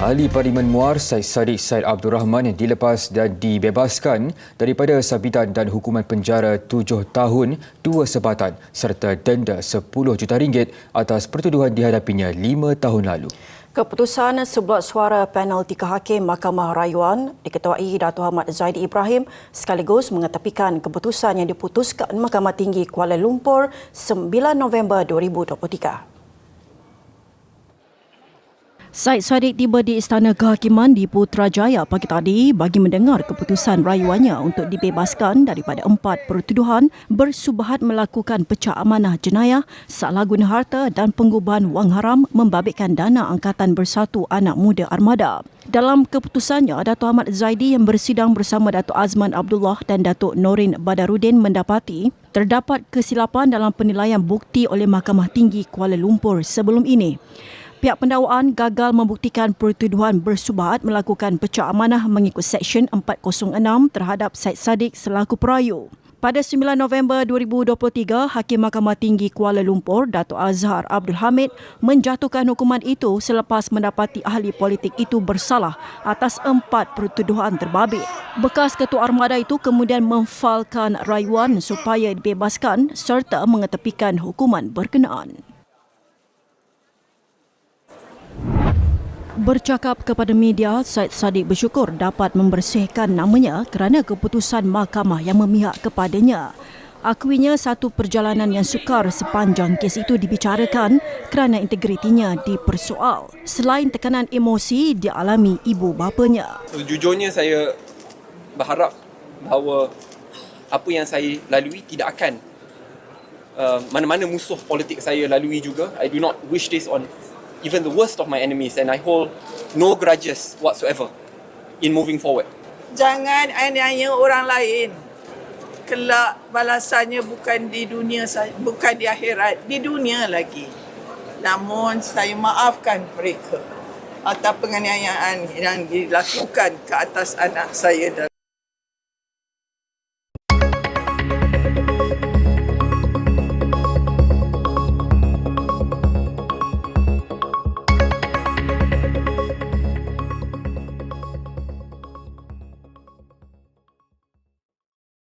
Ahli Parlimen Muar Syed Saddiq Syed Abdul Rahman yang dilepas dan dibebaskan daripada sabitan dan hukuman penjara tujuh tahun dua sebatan serta denda 10 juta ringgit atas pertuduhan dihadapinya lima tahun lalu. Keputusan sebelah suara panel tiga hakim Mahkamah Rayuan diketuai Dato' Ahmad Zaidi Ibrahim sekaligus mengetepikan keputusan yang diputuskan Mahkamah Tinggi Kuala Lumpur 9 November 2023. Said Sadiq tiba di Istana Kehakiman di Putrajaya pagi tadi bagi mendengar keputusan rayuannya untuk dibebaskan daripada empat pertuduhan bersubahat melakukan pecah amanah jenayah, salah guna harta dan pengubahan wang haram membabitkan dana Angkatan Bersatu Anak Muda Armada. Dalam keputusannya, Dato' Ahmad Zaidi yang bersidang bersama Dato' Azman Abdullah dan Dato' Norin Badarudin mendapati terdapat kesilapan dalam penilaian bukti oleh Mahkamah Tinggi Kuala Lumpur sebelum ini. Pihak pendakwaan gagal membuktikan pertuduhan bersubahat melakukan pecah amanah mengikut Seksyen 406 terhadap Syed Saddiq selaku perayu. Pada 9 November 2023, Hakim Mahkamah Tinggi Kuala Lumpur, Dato' Azhar Abdul Hamid menjatuhkan hukuman itu selepas mendapati ahli politik itu bersalah atas empat pertuduhan terbabit. Bekas Ketua Armada itu kemudian memfalkan rayuan supaya dibebaskan serta mengetepikan hukuman berkenaan. Bercakap kepada media, Syed Saddiq bersyukur dapat membersihkan namanya kerana keputusan mahkamah yang memihak kepadanya. Akuinya satu perjalanan yang sukar sepanjang kes itu dibicarakan kerana integritinya dipersoal. Selain tekanan emosi dialami ibu bapanya. Sejujurnya saya berharap bahawa apa yang saya lalui tidak akan uh, mana-mana musuh politik saya lalui juga. I do not wish this on even the worst of my enemies and I hold no grudges whatsoever in moving forward. Jangan aniaya orang lain. Kelak balasannya bukan di dunia bukan di akhirat, di dunia lagi. Namun saya maafkan mereka atas penganiayaan yang dilakukan ke atas anak saya dan